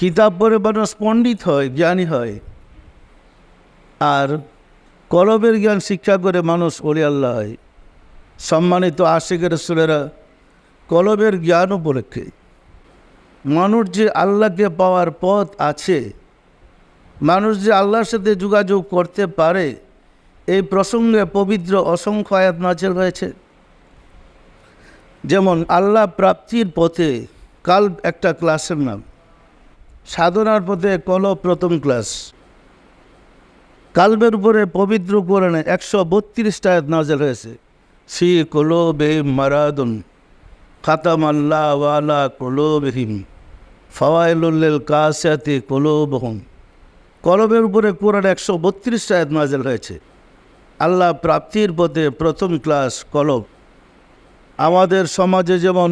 কিতাব পড়ে মানুষ পণ্ডিত হয়, জ্ঞানী হয়। আর কলবের জ্ঞান শিক্ষা করে মানুষ ওলি আল্লাহ হয়। সম্মানিত আশিকের সুরেরা, কলবের জ্ঞান উপলক্ষে মানুষ যে আল্লাহকে পাওয়ার পথ আছে, মানুষ যে আল্লাহর সাথে যোগাযোগ করতে পারে, এই প্রসঙ্গে পবিত্র অসংখ্য আয়াত নাচের হয়েছে। যেমন, আল্লাহ প্রাপ্তির পথে কাল একটা ক্লাসের নাম। সাধনার পথে কল প্রথম ক্লাস। কালবের উপরে পবিত্র কোরআনে একশো বত্রিশটা নাজেল হয়েছে। সি কলো বে মারাদুন খাতাম আল্লাহ কলো বেহিম ফওয়াইলুল্লেল কাসাতে কলো বহম কলবের উপরে কোরআন একশো বত্রিশটা নাজেল হয়েছে। আল্লাহ প্রাপ্তির পথে প্রথম ক্লাস কলব। আমাদের সমাজে যেমন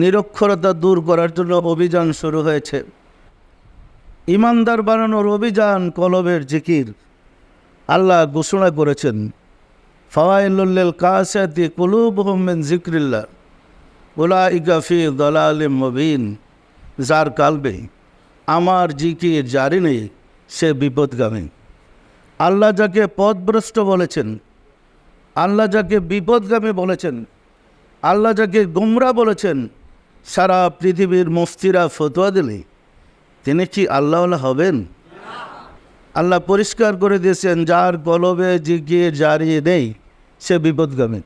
নিরক্ষরতা দূর করার জন্য অভিযান শুরু হয়েছে। ইমানদার বানানোর অভিযান কলবের জিকির। আল্লাহ ঘোষণা করেছেন ফওয়াইলুল্লেল কাসাতি কুলুব মেন জিক্রিল্লা ওলা ইকাফি দলালিম মবিন। যার কালবে আমার জিকির জারি নেই, সে বিপদগামী। আল্লাহ যাকে পথভ্রষ্ট বলেছেন, আল্লাহ যাকে বিপদগামী বলেছেন, আল্লাহ যাকে গুমরা বলেছেন সারা পৃথিবীর মুফতিরা ফতোয়া দিলে তিনি কি আল্লাহওয়ালা হবেন? আল্লাহ পরিষ্কার করে দিয়েছেন, যার কলবে জিগিয়ে জারিয়ে নেই, সে বিপদগামী,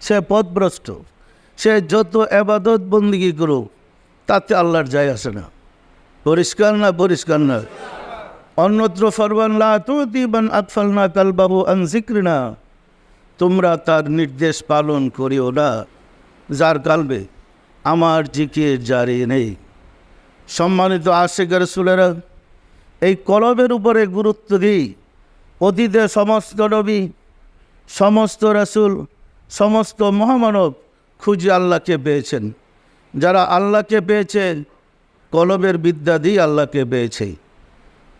সে পথভ্রষ্ট, সে যত এবাদত বন্দিগি করুক, তাতে আল্লাহর যায় আসে না। পরিষ্কার না পরিষ্কার না। অন্যত্র ফরবান লা তুতিবান আতফালনা কালবাবু আন জিক্রিনা তোমরা তার নির্দেশ পালন করিও না। যার কালবে আমার জিকির জারি নেই। সম্মানিত আশিক রসুলেরা, এই কলমের উপরে গুরুত্ব দিই। অতীতে সমস্ত নবী, সমস্ত রাসুল, সমস্ত মহামানব খুঁজে আল্লাহকে পেয়েছেন। যারা আল্লাহকে পেয়েছে, কলমের বিদ্যা দিয়ে আল্লাহকে পেয়েছে।